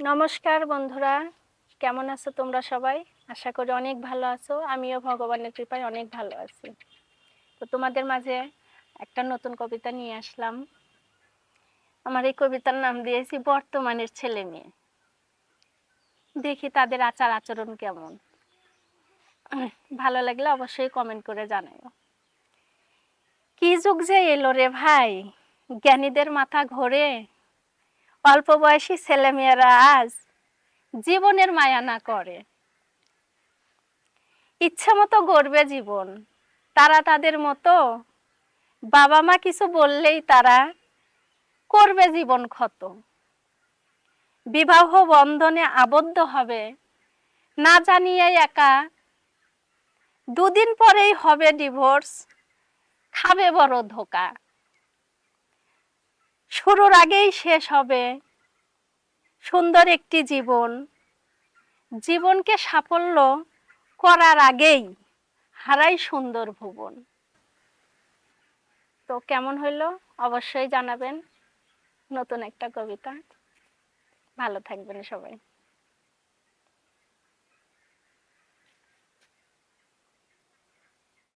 নমস্কার বন্ধুরা, কেমন আছো তোমরা সবাই? আশা করি অনেক ভালো আছো। আমিও ভগবানের কৃপায় অনেক ভালো আছি। তো তোমাদের মাঝে একটা নতুন কবিতা নিয়ে আসলাম। আমার এই কবিতার নাম দিয়েছি, বর্তমানের ছেলে মেয়ে। দেখি তাদের আচার আচরণ কেমন। ভালো লাগলে অবশ্যই কমেন্ট করে জানাও কি যুগ যে এলো রে ভাই, জ্ঞানীদের মাথা ঘোরে অল্প বয়সী ছেলেমেয়েরা আজ জীবনের মায়া না করে। ইচ্ছা মতো গড়বে জীবন। তারা তাদের মতো বাবা মা কিছু বললেই তারা করবে জীবন ক্ষত। বিবাহ বন্ধনে আবদ্ধ হবে, না জানিয়ে একা দুদিন পরেই হবে ডিভোর্স, খাবে বড় ধোকা। শুরুর আগেই শেষ হবে। সুন্দর একটি জীবন। জীবনকে সাফল্য করার আগেই হারাই সুন্দর ভুবন। তো কেমন হইল? অবশ্যই জানাবেন। নতুন একটা কবিতা। ভালো থাকবেন সবাই।